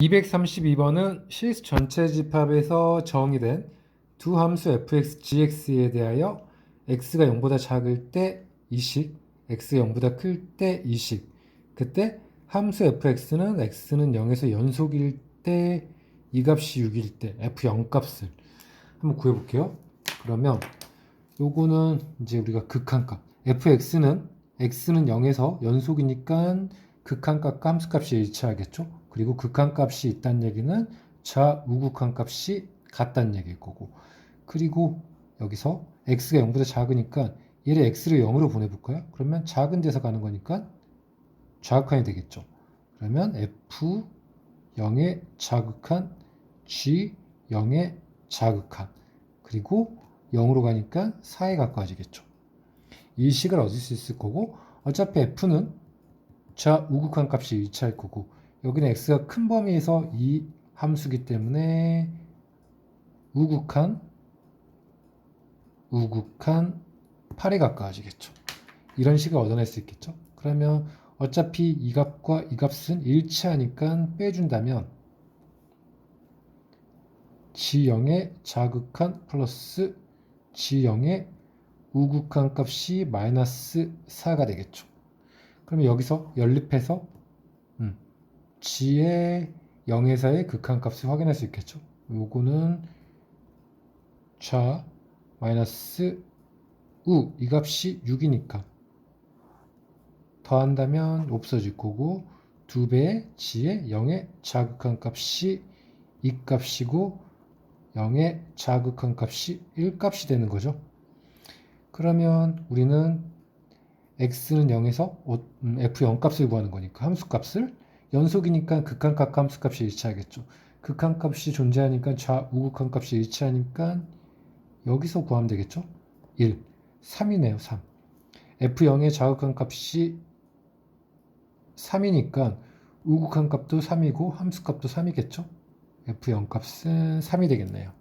232번은 실수 전체 집합에서 정의된 두 함수 fx, gx에 대하여 x가 0보다 작을 때 이식, x가 0보다 클 때 이식. 그때 함수 fx는 x는 0에서 연속일 때 이 값이 6일 때 f0 값을 한번 구해 볼게요. 그러면 요거는 이제 우리가 극한값 fx는 x는 0에서 연속이니까 극한값과 함수값이 일치하겠죠. 그리고 극한값이 있다는 얘기는 좌우극한값이 같다는 얘기일 거고 그리고 여기서 x가 0보다 작으니까 얘를 x를 0으로 보내볼까요? 그러면 작은 데서 가는 거니까 좌극한이 되겠죠. 그러면 f 0의 자극한 g 0의 자극한 그리고 0으로 가니까 4에 가까워지겠죠. 이 식을 얻을 수 있을 거고 어차피 f는 좌우극한 값이 일치할 거고 여기는 x가 큰 범위에서 이 함수기 때문에 우극한 우극한 8에 가까워지겠죠. 이런 식을 얻어낼 수 있겠죠. 그러면 어차피 이 값과 이 값은 일치하니까 빼준다면 G0의 자극한 플러스 G0의 우극한 값이 마이너스 4가 되겠죠. 그러면 여기서 연립해서 음, G의 0에서의 극한값을 확인할 수 있겠죠. 요거는 좌 마이너스 우 이 값이 6이니까 더한다면 없어질 거고 두 배의 G의 0의 자극한 값이 이 값이고 0의 자극한 값이 1 값이 되는 거죠. 그러면 우리는 x는 0에서 f0 값을 구하는 거니까 함수 값을 연속이니까 극한값 함수 값이 일치하겠죠. 극한값이 존재하니까 좌우극한 값이 일치하니까 여기서 구하면 되겠죠. 1, 3이네요. 3. f0의 자극한 값이 3이니까 우극한 값도 3이고 함수 값도 3이겠죠. f0 값은 3이 되겠네요.